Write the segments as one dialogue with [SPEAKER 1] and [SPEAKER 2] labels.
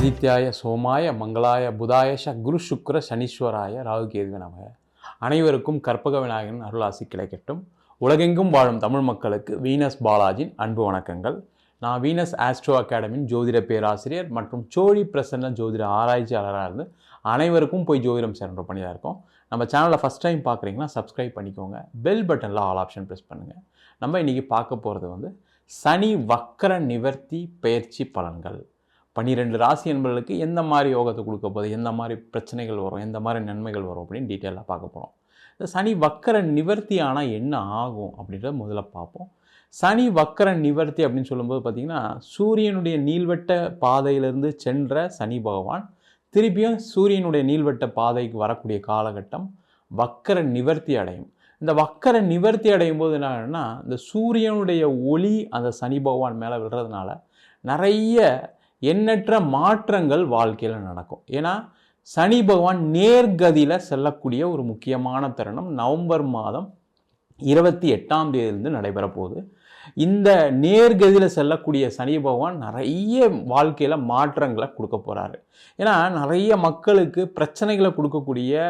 [SPEAKER 1] ஆதித்யாய சோமாய மங்களாய புதாய குரு சுக்ர சனீஸ்வராய ராகு கேதுவே நமக அனைவருக்கும் கற்பக விநாயகன் அருளாசி கிடைக்கட்டும். உலகெங்கும் வாழும் தமிழ் மக்களுக்கு வீனஸ் பாலாஜின் அன்பு வணக்கங்கள். நான் வீனஸ் ஆஸ்ட்ரோ அகாடமியின் ஜோதிட பேராசிரியர் மற்றும் சோழி பிரசன்ன ஜோதிட ஆராய்ச்சியாளராக இருந்து அனைவருக்கும் போய் ஜோதிடம் சேர்ன்ற பண்ணியாக இருக்கோம். நம்ம சேனலை ஃபஸ்ட் டைம் பார்க்குறீங்கன்னா சப்ஸ்கிரைப் பண்ணிக்கோங்க. பெல் பட்டனில் ஆல் ஆப்ஷன் ப்ரெஸ் பண்ணுங்கள் நம்ம இன்றைக்கி பார்க்க போகிறது வந்து சனி வக்கர நிவர்த்தி பயிற்சி பலன்கள். பன்னிரெண்டு ராசி என்பவர்களுக்கு எந்த மாதிரி யோகத்தை கொடுக்க போகுது? எந்த மாதிரி பிரச்சனைகள் வரும்? எந்த மாதிரி நன்மைகள் வரும்? அப்படின்னு டீட்டெயிலாக பார்க்க போகிறோம் இந்த சனி வக்கர நிவர்த்தி ஆனால் என்ன ஆகும் அப்படின்றத முதல்ல பார்ப்போம். சனி வக்கர நிவர்த்தி அப்படின்னு சொல்லும்போது பார்த்திங்கன்னா சூரியனுடைய நீள்வட்ட பாதையிலிருந்து சென்ற சனி பகவான் திருப்பியும் சூரியனுடைய நீள்வட்ட பாதைக்கு வரக்கூடிய காலகட்டம் வக்கர நிவர்த்தி அடையும். இந்த வக்கர நிவர்த்தி அடையும் போது என்னன்னா இந்த சூரியனுடைய ஒளி அந்த சனி பகவான் மேலே விடுறதுனால நிறைய எண்ணற்ற மாற்றங்கள் வாழ்க்கையில் நடக்கும். ஏன்னா சனி பகவான் நேர்கதியில் செல்லக்கூடிய ஒரு முக்கியமான தருணம் நவம்பர் மாதம் இருபத்தி எட்டாம் தேதியிலிருந்து நடைபெற போகுது இந்த நேர்கதியில் செல்லக்கூடிய சனி பகவான் நிறைய வாழ்க்கையில் மாற்றங்களை கொடுக்க போகிறாரு ஏன்னா நிறைய மக்களுக்கு பிரச்சனைகளை கொடுக்கக்கூடிய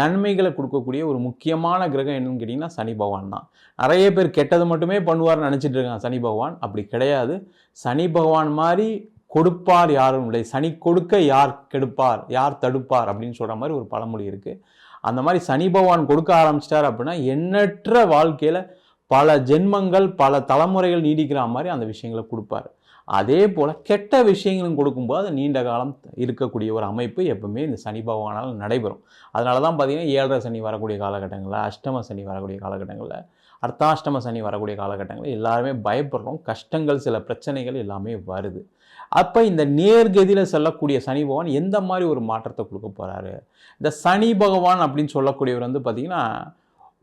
[SPEAKER 1] நன்மைகளை கொடுக்கக்கூடிய ஒரு முக்கியமான கிரகம் என்னன்னு கேட்டிங்கன்னா சனி பகவான் தான். நிறைய பேர் கெட்டது மட்டுமே பண்ணுவார்னு நினச்சிட்டு இருக்காங்க சனி பகவான். அப்படி கிடையாது. சனி பகவான் மாதிரி கொடுப்பார் யாரும் இல்லை. சனி கொடுக்க யார் கெடுப்பார்? யார் தடுப்பார்? அப்படின்னு சொல்கிற மாதிரி ஒரு பழமொழி இருக்குது அந்த மாதிரி சனி பகவான் கொடுக்க ஆரம்பிச்சிட்டார் அப்படின்னா எண்ணற்ற வாழ்க்கையில் பல ஜென்மங்கள் பல தலைமுறைகள் நீடிக்கிற மாதிரி அந்த விஷயங்களை கொடுப்பார். அதே போல் கெட்ட விஷயங்களும் கொடுக்கும்போது அது நீண்ட காலம் இருக்கக்கூடிய ஒரு அமைப்பு எப்பவுமே இந்த சனி பகவானால் நடைபெறும். அதனால தான் பார்த்திங்கன்னா ஏழரை சனி வரக்கூடிய காலகட்டங்களில் அஷ்டம சனி வரக்கூடிய காலகட்டங்களில் அர்த்தாஷ்டம சனி வரக்கூடிய காலகட்டங்களில் எல்லாருமே பயப்படுறோம். கஷ்டங்கள் சில பிரச்சனைகள் எல்லாமே வருது. அப்போ இந்த நேர்கதியில் செல்லக்கூடிய சனி பகவான் எந்த மாதிரி ஒரு மாற்றத்தை கொடுக்க போகிறாரு இந்த சனி பகவான் அப்படின்னு சொல்லக்கூடியவர் வந்து பார்த்திங்கன்னா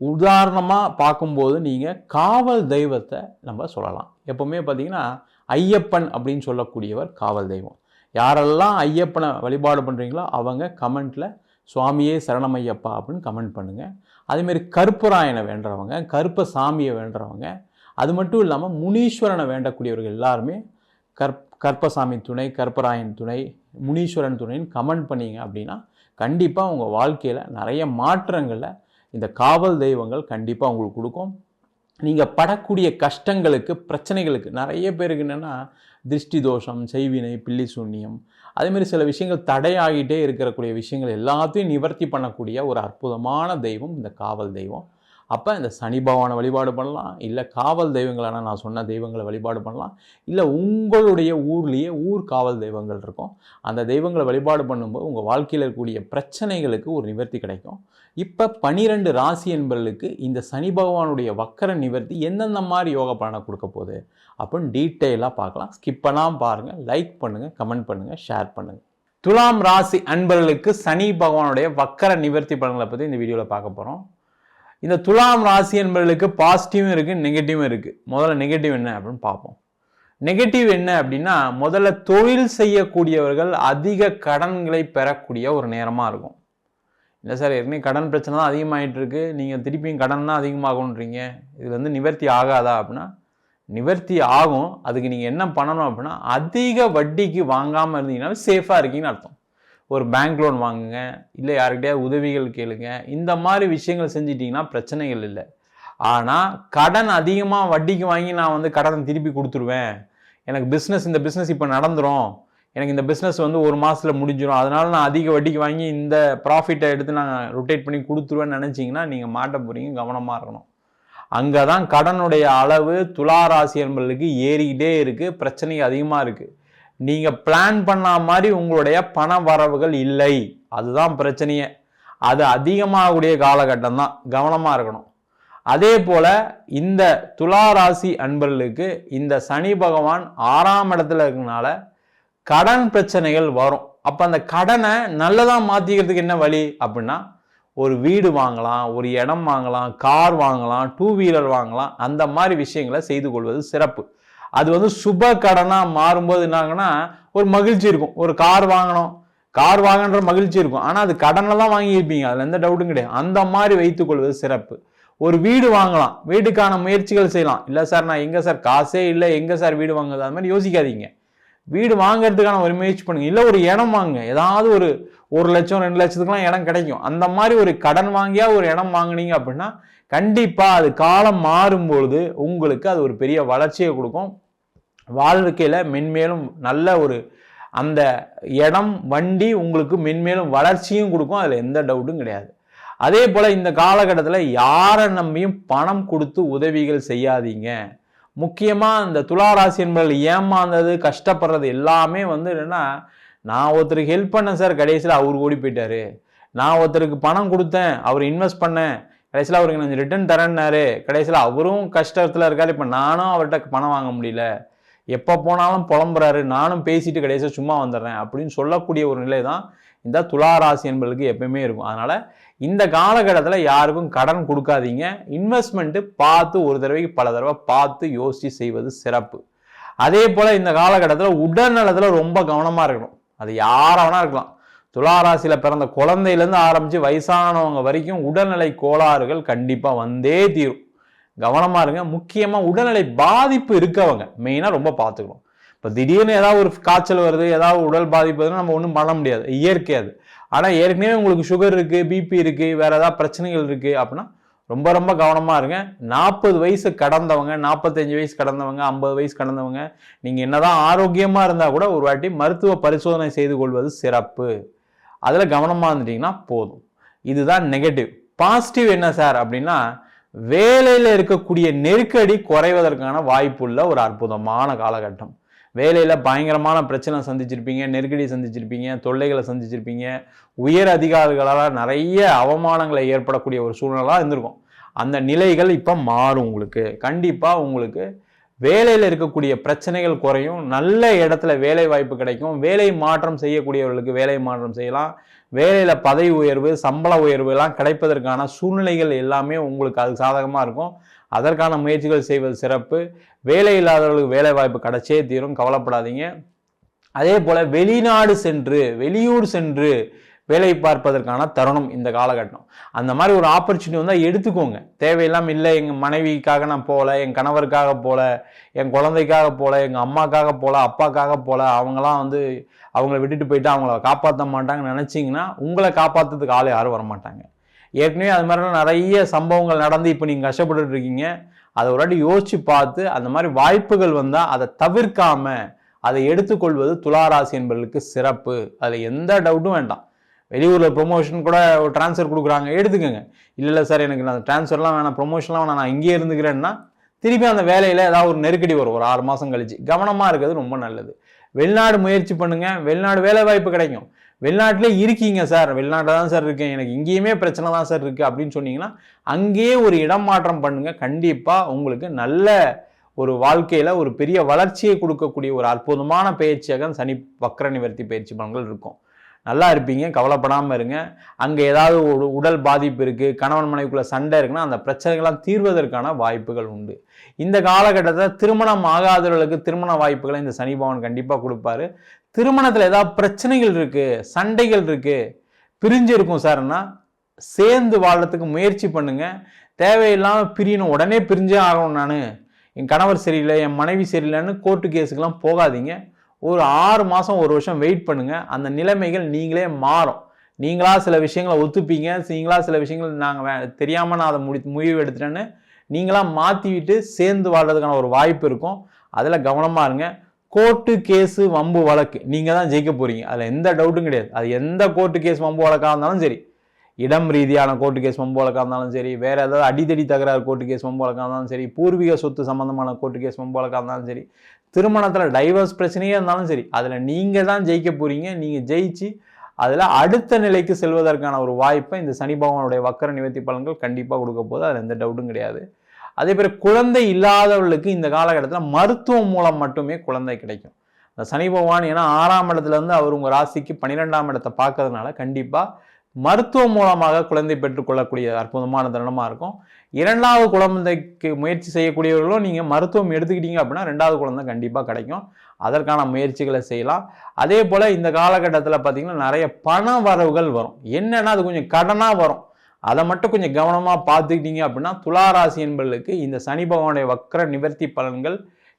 [SPEAKER 1] உதாரணமாக பார்க்கும்போது நீங்கள் காவல் தெய்வத்தை நம்ம சொல்லலாம். எப்போவுமே பார்த்தீங்கன்னா ஐயப்பன் அப்படின்னு சொல்லக்கூடியவர் காவல் தெய்வம். யாரெல்லாம் ஐயப்பனை வழிபாடு பண்ணுறீங்களோ அவங்க கமெண்ட்டில் சுவாமியே சரணமையப்பா அப்படின்னு கமெண்ட் பண்ணுங்கள் அதேமாரி கருப்பராயனை வேண்டுறவங்க கருப்ப சாமியை வேண்டுறவங்க அது மட்டும் இல்லாமல் முனீஸ்வரனை வேண்டக்கூடியவர்கள் எல்லாருமே கற் கற்பசாமி துணை கற்பராயன் துணை முனீஸ்வரன் துணைன்னு கமெண்ட் பண்ணீங்க அப்படின்னா கண்டிப்பாக உங்கள் வாழ்க்கையில் நிறைய மாற்றங்களை இந்த காவல் தெய்வங்கள் கண்டிப்பாக உங்களுக்கு கொடுக்கும். நீங்கள் படக்கூடிய கஷ்டங்களுக்கு பிரச்சனைகளுக்கு நிறைய பேருக்கு என்னென்னா திருஷ்டி தோஷம் செய்வினை பில்லி சூன்யம் அதேமாரி சில விஷயங்கள் தடையாகிட்டே இருக்கக்கூடிய விஷயங்கள் எல்லாத்தையும் நிவர்த்தி பண்ணக்கூடிய ஒரு அற்புதமான தெய்வம் இந்த காவல் தெய்வம். அப்போ இந்த சனி பகவானை வழிபாடு பண்ணலாம் இல்லை காவல் தெய்வங்களான நான் சொன்ன தெய்வங்களை வழிபாடு பண்ணலாம் இல்லை உங்களுடைய ஊர்லேயே ஊர் காவல் தெய்வங்கள் இருக்கும். அந்த தெய்வங்களை வழிபாடு பண்ணும்போது உங்கள் வாழ்க்கையில் இருக்கக்கூடிய பிரச்சனைகளுக்கு ஒரு நிவர்த்தி கிடைக்கும். இப்போ பனிரெண்டு ராசி என்பவர்களுக்கு இந்த சனி பகவானுடைய வக்கர நிவர்த்தி எந்தெந்த மாதிரி யோக பலனை கொடுக்க போகுது அப்படின்னு டீட்டெயிலாக பார்க்கலாம். ஸ்கிப் பண்ணாமல் பாருங்கள் லைக் பண்ணுங்கள் கமெண்ட் பண்ணுங்கள் ஷேர் பண்ணுங்கள் துலாம் ராசி அன்பர்களுக்கு சனி பகவானுடைய வக்கர நிவர்த்தி பலன்களை பற்றி இந்த வீடியோவில் பார்க்க போகிறோம் இந்த துலாம் ராசி என்பவர்களுக்கு பாசிட்டிவும் இருக்குது நெகட்டிவும் இருக்குது முதல்ல நெகட்டிவ் என்ன அப்படின்னு பார்ப்போம். நெகட்டிவ் என்ன அப்படின்னா முதல்ல தொழில் செய்யக்கூடியவர்கள் அதிக கடன்களை பெறக்கூடிய ஒரு நேரமாக இருக்கும். இல்லை சார் ஏற்கனவே கடன் பிரச்சனை தான் அதிகமாகிட்டு இருக்கு. நீங்கள் திருப்பியும் கடன் தான் அதிகமாகணுன்றீங்க இது வந்து நிவர்த்தி ஆகாதா அப்படின்னா நிவர்த்தி ஆகும். அதுக்கு நீங்கள் என்ன பண்ணணும் அப்படின்னா அதிக வட்டிக்கு வாங்காமல் இருந்தீங்கன்னா சேஃபாக இருக்கீங்கன்னு அர்த்தம். ஒரு பேங்க் லோன் வாங்குங்க இல்லை யாருக்கிட்டையாவது உதவிகள் கேளுங்க இந்த மாதிரி விஷயங்கள் செஞ்சிட்டிங்கன்னா பிரச்சனைகள் இல்லை. ஆனால் கடன் அதிகமாக வட்டிக்கு வாங்கி நான் வந்து கடனை திருப்பி கொடுத்துருவேன். எனக்கு பிஸ்னஸ் இந்த பிஸ்னஸ் இப்போ நடந்துடும் எனக்கு இந்த பிஸ்னஸ் வந்து ஒரு மாதத்தில் முடிஞ்சிடும் அதனால நான் அதிக வட்டிக்கு வாங்கி இந்த ப்ராஃபிட்டை எடுத்து நான் ரொட்டேட் பண்ணி கொடுத்துருவேன்னு நினச்சிங்கன்னா நீங்கள் மாட்ட போகிறீங்க கவனமாக இருக்கணும். அங்கே தான் கடனுடைய அளவு துளாராசி என்பர்களுக்கு ஏறிக்கிட்டே இருக்குது பிரச்சனை அதிகமாக இருக்குது நீங்கள் பிளான் பண்ண மாதிரி உங்களுடைய பண வரவுகள் இல்லை. அதுதான் பிரச்சனையே. அது அதிகமாகக்கூடிய காலகட்டம் தான். கவனமாக இருக்கணும். அதே போல் இந்த துலா ராசி அன்பர்களுக்கு இந்த சனி பகவான் ஆறாம் இடத்துல இருக்கனால கடன் பிரச்சனைகள் வரும். அப்போ அந்த கடனை நல்லதாக மாற்றிக்கிறதுக்கு என்ன வழி? அப்படின்னா ஒரு வீடு வாங்கலாம் ஒரு இடம் வாங்கலாம் கார் வாங்கலாம் டூ வீலர் வாங்கலாம் அந்த மாதிரி விஷயங்களை செய்து கொள்வது சிறப்பு. அது வந்து சுப கடனாக மாறும்போது என்னாங்கன்னா ஒரு மகிழ்ச்சி இருக்கும். ஒரு கார் வாங்கணும். கார் வாங்கன்ற மகிழ்ச்சி இருக்கும். ஆனால் அது கடனில் தான் வாங்கியிருப்பீங்க. அதில் எந்த டவுட்டும் கிடையாது. அந்த மாதிரி வைத்துக்கொள்வது சிறப்பு. ஒரு வீடு வாங்கலாம். வீட்டுக்கான முயற்சிகள் செய்யலாம். இல்லை சார் நான் எங்கே சார்? காசே இல்லை. எங்கே சார் வீடு வாங்குறது? அது மாதிரி யோசிக்காதீங்க. வீடு வாங்குறதுக்கான ஒரு முயற்சி பண்ணுங்க. இல்லை ஒரு இடம் வாங்க ஏதாவது ஒரு ஒரு லட்சம் ரெண்டு லட்சத்துக்குலாம் இடம் கிடைக்கும். அந்த மாதிரி ஒரு கடன் வாங்கியா ஒரு இடம் வாங்குனீங்க அப்படின்னா கண்டிப்பாக அது காலம் மாறும்பொழுது உங்களுக்கு அது ஒரு பெரிய வளர்ச்சியை கொடுக்கும். வாழ்க்கையில் மென்மேலும் நல்ல ஒரு அந்த இடம் வண்டி உங்களுக்கு மென்மேலும் வளர்ச்சியும் கொடுக்கும். அதில் எந்த டவுட்டும் கிடையாது. அதே போல் இந்த காலகட்டத்தில் யாரை நம்பியும் பணம் கொடுத்து உதவிகள் செய்யாதீங்க. முக்கியமாக இந்த துளாராசி என்பதில் ஏமாந்தது கஷ்டப்படுறது எல்லாமே வந்து என்னென்னா நான் ஒருத்தருக்கு ஹெல்ப் பண்ணேன் சார் கடைசியில் அவர் ஓடி போயிட்டாரு. நான் ஒருத்தருக்கு பணம் கொடுத்தேன் அவர் இன்வெஸ்ட் பண்ணேன். கடைசியில் அவருக்கு நான் ரிட்டர்ன் தரேன்னாரு. கடைசியில் அவரும் கஷ்டத்தில் இருக்காரு. இப்போ நானும் அவர்கிட்ட பணம் வாங்க முடியல. எப்போ போனாலும் புலம்புறாரு. நானும் பேசிட்டு கடைசியாக சும்மா வந்துடுறேன் அப்படின்னு சொல்லக்கூடிய ஒரு நிலை தான் இந்த துளாராசி என்பதுக்கு எப்பயுமே இருக்கும். அதனால் இந்த காலகட்டத்தில் யாருக்கும் கடன் கொடுக்காதீங்க. இன்வெஸ்ட்மெண்ட்டு பார்த்து ஒரு தடவைக்கு பல தடவை பார்த்து யோசித்து செய்வது சிறப்பு. அதே போல் இந்த காலகட்டத்தில் உடல்நலத்தில் ரொம்ப கவனமாக இருக்கணும். அது யாராவனா இருக்கலாம். துளாராசியில் பிறந்த குழந்தையிலேருந்து ஆரம்பித்து வயசானவங்க வரைக்கும் உடல்நிலை கோளாறுகள் கண்டிப்பாக வந்தே தீரும். கவனமாக இருங்க. முக்கியமாக உடல்நிலை பாதிப்பு இருக்கவங்க. மெயினாக ரொம்ப பார்த்துக்கணும் இப்போ திடீர்னு ஏதாவது ஒரு காய்ச்சல் வருது ஏதாவது உடல் பாதிப்பு நம்ம ஒன்றும் பண்ண முடியாது. இயற்கை அது. ஆனால் ஏற்கனவே உங்களுக்கு சுகர் இருக்குது பிபி இருக்குது வேறு ஏதாவது பிரச்சனைகள் இருக்குது அப்படின்னா ரொம்ப ரொம்ப கவனமாக இருங்க. நாற்பது வயசு கடந்தவங்க நாற்பத்தஞ்சு வயசு கடந்தவங்க ஐம்பது வயசு கடந்தவங்க நீங்கள் என்னதான் ஆரோக்கியமாக இருந்தால் கூட ஒரு வாட்டி மருத்துவ பரிசோதனை செய்து கொள்வது சிறப்பு. அதில் கவனமாக இருந்துட்டிங்கன்னா போதும். இதுதான் நெகட்டிவ் பாசிட்டிவ் என்ன சார் அப்படின்னா வேலையில் இருக்கக்கூடிய நெருக்கடி குறைவதற்கான வாய்ப்புள்ள ஒரு அற்புதமான காலகட்டம். வேலையில் பயங்கரமான பிரச்சனை சந்திச்சிருப்பீங்க நெருக்கடி சந்திச்சிருப்பீங்க தொல்லைகளை சந்திச்சிருப்பீங்க உயர் அதிகாரிகளால் நிறைய அவமானங்களை ஏற்படக்கூடிய ஒரு சூழ்நிலாக இருந்திருக்கும். அந்த நிலைகள் இப்போ மாறும் உங்களுக்கு. கண்டிப்பாக உங்களுக்கு வேலையில் இருக்கக்கூடிய பிரச்சனைகள் குறையும். நல்ல இடத்துல வேலை வாய்ப்பு கிடைக்கும். வேலை மாற்றம் செய்யக்கூடியவர்களுக்கு வேலை மாற்றம் செய்யலாம். வேலையில் பதவி உயர்வு சம்பள உயர்வு எல்லாம் கிடைப்பதற்கான சூழ்நிலைகள் எல்லாமே உங்களுக்கு அது சாதகமாக இருக்கும். அதற்கான முயற்சிகள் செய்வது சிறப்பு. வேலை இல்லாதவர்களுக்கு வேலை வாய்ப்பு கிடைச்சே தீரும். கவலைப்படாதீங்க. அதே போல் வெளிநாடு சென்று வெளியூர் சென்று வேலை பார்ப்பதற்கான தருணம் இந்த காலகட்டம். அந்த மாதிரி ஒரு ஆப்பர்ச்சுனிட்டி வந்தால் எடுத்துக்கோங்க. தேவையில்லாமல் இல்லை எங்கள் மனைவிக்காக நான் போகல என் கணவருக்காக போகல என் குழந்தைக்காக போகல எங்கள் அம்மாக்காக போகல அப்பாக்காக போகல அவங்களாம் வந்து அவங்கள விட்டுட்டு போயிட்டு அவங்கள காப்பாற்ற மாட்டாங்கன்னு நினச்சிங்கன்னா உங்களை காப்பாற்றுறதுக்கு ஆள் யாரும் வரமாட்டாங்க. ஏற்கனவே அது மாதிரிலாம் நிறைய சம்பவங்கள் நடந்து இப்போ நீங்கள் கஷ்டப்பட்டு இருக்கீங்க. அதை ஒரு வாட்டி யோசித்து பார்த்து அந்த மாதிரி வாய்ப்புகள் வந்தால் அதை தவிர்க்காமல் அதை எடுத்துக்கொள்வது துளாராசி என்பவர்களுக்கு சிறப்பு. அதில் எந்த டவுட்டும் வேண்டாம். வெளியூரில் ப்ரொமோஷன் கூட ஒரு ட்ரான்ஸ்ஃபர் கொடுக்குறாங்க. எடுத்துக்கோங்க. இல்லை இல்லை சார் எனக்கு நான் ட்ரான்ஸ்ஃபர்லாம் வேணாம் ப்ரொமோஷன்லாம் வேணாம் நான் இங்கேயே இருந்துக்கிறேன்னா திருப்பி அந்த வேலையில் ஏதாவது ஒரு நெருக்கடி வரும். ஒரு ஆறு மாதம் கழிச்சு. கவனமாக இருக்கிறது ரொம்ப நல்லது. வெளிநாடு முயற்சி பண்ணுங்கள் வெளிநாடு வேலை வாய்ப்பு கிடைக்கும். வெளிநாட்டிலே இருக்கீங்க சார் வெளிநாட்டில் தான் சார் இருக்கேன். எனக்கு இங்கேயுமே பிரச்சனை தான் சார் இருக்குது அப்படின்னு சொன்னீங்கன்னா அங்கேயே ஒரு இடம் மாற்றம் பண்ணுங்கள் கண்டிப்பாக உங்களுக்கு நல்ல ஒரு வாழ்க்கையில் ஒரு பெரிய வளர்ச்சியை கொடுக்கக்கூடிய ஒரு அற்புதமான பயிற்சியாக சனி வக்கர நிவர்த்தி பயிற்சி பலன்கள் இருக்கும். நல்லா இருப்பீங்க கவலைப்படாமல் இருங்க. அங்கே ஏதாவது ஒரு உடல் பாதிப்பு இருக்குது கணவன் மனைவிக்குள்ளே சண்டை இருக்குன்னா அந்த பிரச்சனைகள்லாம் தீர்வதற்கான வாய்ப்புகள் உண்டு. இந்த காலகட்டத்தில் திருமணம் ஆகாதவர்களுக்கு திருமண வாய்ப்புகளை இந்த சனிபவன் கண்டிப்பாக கொடுப்பாரு. திருமணத்தில் ஏதாவது பிரச்சனைகள் இருக்குது சண்டைகள் இருக்குது பிரிஞ்சு இருக்கும் சார்னா சேர்ந்து வாழறதுக்கு முயற்சி பண்ணுங்கள் தேவையில்லாமல் பிரியணும் உடனே பிரிஞ்சே ஆகணும் நான். என் கணவர் சரியில்லை என் மனைவி சரியில்லைன்னு கோர்ட்டு கேஸுக்கெல்லாம் போகாதீங்க. ஒரு ஆறு மாதம் ஒரு வருஷம் வெயிட் பண்ணுங்கள் அந்த நிலைமைகள் நீங்களே மாறும். நீங்களாக சில விஷயங்களை ஒத்துப்பீங்க. நீங்களாக சில விஷயங்கள் நாங்கள் வே தெரியாமல் நான் அதை முடி முடிவு எடுத்துட்டேன்னு நீங்களாக மாற்றிவிட்டு சேர்ந்து வாழ்கிறதுக்கான ஒரு வாய்ப்பு இருக்கும். அதில் கவனமாக இருங்க. கோர்ட்டு கேஸு வம்பு வழக்கு. நீங்கள் தான் ஜெயிக்க போகிறீங்க அதில் எந்த டவுட்டும் கிடையாது. அது எந்த கோர்ட்டு கேஸ் வம்பு வழக்காக இருந்தாலும் சரி. இடம் ரீதியான கோர்ட்டு கேஸ் வம்பு வழக்காக இருந்தாலும் சரி. வேறு ஏதாவது அடித்தடி தகராறு கோர்ட்டு கேஸ் வம்பு வழக்காக இருந்தாலும் சரி. பூர்வீக சொத்து சம்மந்தமான கோர்ட்டு கேஸ் வம்பு வழக்காக இருந்தாலும் சரி. திருமணத்தில் டைவர்ஸ் பிரச்சனையே இருந்தாலும் சரி அதில் நீங்கள் தான் ஜெயிக்க போகிறீங்க நீங்கள் ஜெயிச்சு அதில் அடுத்த நிலைக்கு செல்வதற்கான ஒரு வாய்ப்பை இந்த சனி பகவானுடைய வக்கர நிவர்த்தி பலன்கள் கண்டிப்பாக கொடுக்க போது அதில் எந்த டவுட்டும் கிடையாது. அதே பேர் குழந்தை இல்லாதவர்களுக்கு இந்த காலகட்டத்தில் மருத்துவம் மூலம் மட்டுமே குழந்தை கிடைக்கும். இந்த சனி பகவான் ஏன்னா ஆறாம் இடத்துலேருந்து அவர் உங்கள் ராசிக்கு பன்னிரெண்டாம் இடத்தை பார்க்கறதுனால கண்டிப்பாக மருத்துவம் மூலமாக குழந்தை பெற்றுக்கொள்ளக்கூடிய அற்புதமான தருணமாக இருக்கும். இரண்டாவது குழந்தைக்கு முயற்சி செய்யக்கூடியவர்களும் நீங்கள் மருத்துவம் எடுத்துக்கிட்டீங்க அப்படின்னா ரெண்டாவது குழந்தை கண்டிப்பாக கிடைக்கும். அதற்கான முயற்சிகளை செய்யலாம். அதே போல் இந்த காலகட்டத்தில் பார்த்திங்கன்னா நிறைய பண வரவுகள் வரும். என்னென்னா அது கொஞ்சம் கடனாக வரும். அதை மட்டும் கொஞ்சம் கவனமாக பார்த்துக்கிட்டீங்க அப்படின்னா துளாராசி என்பர்களுக்கு இந்த சனி பகவானுடைய வக்கர நிவர்த்தி பலன்கள்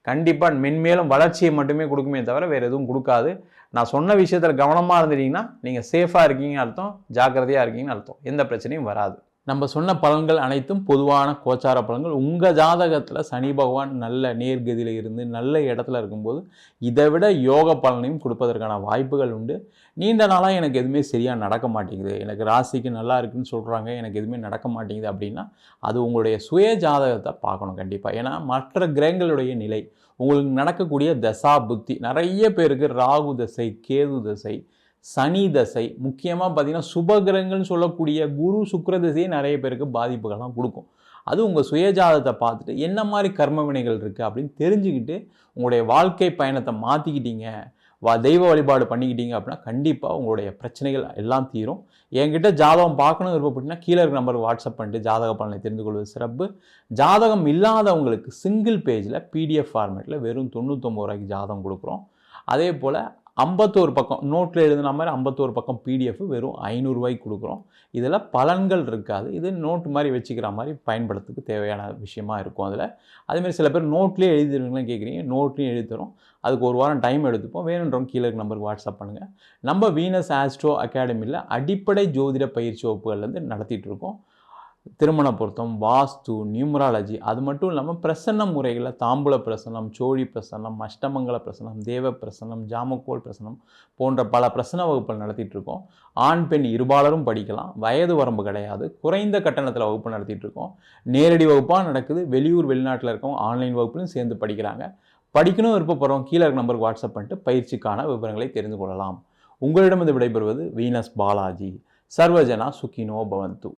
[SPEAKER 1] கண்டிப்பாக மென்மேலும் வளர்ச்சியை மட்டுமே கொடுக்குமே தவிர வேறு எதுவும் கொடுக்காது. நான் சொன்ன விஷயத்தில் கவனமாக இருந்துட்டீங்கன்னா நீங்கள் சேஃபாக இருக்கீங்கன்னு அர்த்தம் ஜாக்கிரதையாக இருக்கீங்கன்னு அர்த்தம். எந்த பிரச்சனையும் வராது. நம்ம சொன்ன பலன்கள் அனைத்தும் பொதுவான கோச்சார பலன்கள். உங்கள் ஜாதகத்தில் சனி பகவான் நல்ல நேர்கதியில் இருந்து நல்ல இடத்துல இருக்கும்போது இதை விட யோக பலனையும் கொடுப்பதற்கான வாய்ப்புகள் உண்டு. நீண்ட நாளாக எனக்கு எதுவுமே சரியாக நடக்க மாட்டேங்குது. எனக்கு ராசிக்கு நல்லா இருக்குன்னு சொல்கிறாங்க எனக்கு எதுவுமே நடக்க மாட்டேங்குது அப்படின்னா அது உங்களுடைய சுய ஜாதகத்தை பார்க்கணும் கண்டிப்பாக ஏன்னா மற்ற கிரகங்களுடைய நிலை உங்களுக்கு நடக்கக்கூடிய தசா புத்தி நிறைய பேருக்கு ராகு தசை கேது தசை சனி தசை முக்கியமாக பார்த்தீங்கன்னா சுபகிரகங்கள்னு சொல்லக்கூடிய குரு சுக்கர தசையே நிறைய பேருக்கு பாதிப்புகள்லாம் கொடுக்கும். அது உங்கள் சுயஜாதத்தை பார்த்துட்டு என்ன மாதிரி கர்ம வினைகள் இருக்குது அப்படின்னு தெரிஞ்சுக்கிட்டு உங்களுடைய வாழ்க்கை பயணத்தை மாற்றிக்கிட்டீங்க வா தெய்வ வழிபாடு பண்ணிக்கிட்டீங்க அப்படின்னா கண்டிப்பாக உங்களுடைய பிரச்சனைகள் எல்லாம் தீரும். என்கிட்ட ஜாதகம் பார்க்கணும் விருப்பப்பட்டினா கீழே இருக்க நம்பருக்கு வாட்ஸ்அப் பண்ணிட்டு ஜாதக பலனை தெரிந்து கொள்வது சிறப்பு. ஜாதகம் இல்லாதவங்களுக்கு சிங்கிள் பேஜில் பிடிஎஃப் ஃபார்மேட்டில் வெறும் தொண்ணூத்தொம்பது ரூபாய்க்கு ஜாதகம் கொடுக்குறோம். அதே போல் ஐம்பத்தோரு பக்கம் நோட்டில் எழுதின மாதிரி ஐம்பத்தோரு பக்கம் பிடிஎஃப் வெறும் ஐநூறுரூவாய்க்கு கொடுக்குறோம். இதில் பலன்கள் இருக்காது. இது நோட்டு மாதிரி வச்சுக்கிற மாதிரி பயன்படுத்துக்கு தேவையான விஷயமா இருக்கும் அதில். அதேமாதிரி சில பேர் நோட்லேயே எழுதி கேட்குறீங்க. நோட்லேயும் எழுதித்தரும். அதுக்கு ஒரு வாரம் டைம் எடுத்துப்போம். வேணுன்றவங்க கீழே இருக்க நம்பருக்கு வாட்ஸ்அப் பண்ணுங்கள் நம்ம வீனஸ் ஆஸ்ட்ரோ அகாடமியில் அடிப்படை ஜோதிட பயிற்சி வகுப்புகள்லேருந்து நடத்திட்டு இருக்கோம். திருமண பொருத்தம் வாஸ்து நியூமராலஜி அது மட்டும் இல்லாமல் பிரசன்ன முறைகளில் தாம்பூல பிரசன்னம் சோழி பிரசன்னம் அஷ்டமங்கல பிரசன்னம் தேவ பிரசனம் ஜாமக்கோல் பிரசன்னம் போன்ற பல பிரசன்ன வகுப்புகள் நடத்திட்டுருக்கோம் ஆண் பெண் இருபாலரும் படிக்கலாம். வயது வரம்பு கிடையாது. குறைந்த கட்டணத்தில் வகுப்பு நடத்திட்டுருக்கோம் நேரடி வகுப்பாக நடக்குது. வெளியூர் வெளிநாட்டில் இருக்கவங்க ஆன்லைன் வகுப்புலையும் சேர்ந்து படிக்கிறாங்க. படிக்கணும் விருப்பப்படுறவங்க கீழே இருக்க நம்பருக்கு வாட்ஸ்அப் பண்ணிட்டு பயிற்சிக்கான விவரங்களை தெரிந்து கொள்ளலாம். உங்களிடமிருந்து விடைபெறுவது வீனஸ் பாலாஜி. சர்வஜனா சுகினோ பவந்து.